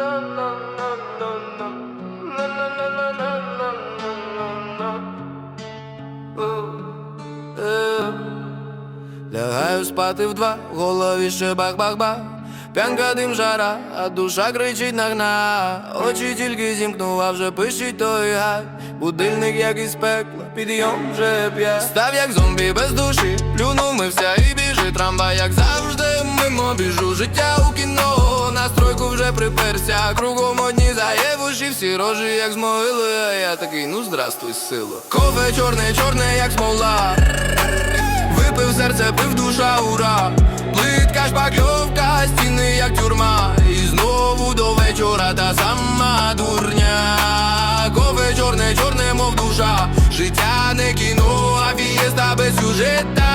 Е, лягаю спати в два, в голові ще бах-бах-бах. П'янка дим жара, а душа кричить нагна, очі тільки зімкнула, а вже пишіть той гай. Будильник, як із пекла, підйом вже п'ять. Став, як зомбі без душі, плюнув мився і біжить Трамвай, як завжди, мимо біжу. Життя у кіно приперся Кругом одні заєвуші, всі рожі, як з А я такий, ну здравствуй, сило Кофе чорне, чорне, як смола. Випив серце, пив душа, ура. Плитка, шпакльовка, стіни, як тюрма. І знову до вечора та сама дурня. Кофе чорне, чорне, мов душа. Життя не кіно, а фієста без сюжета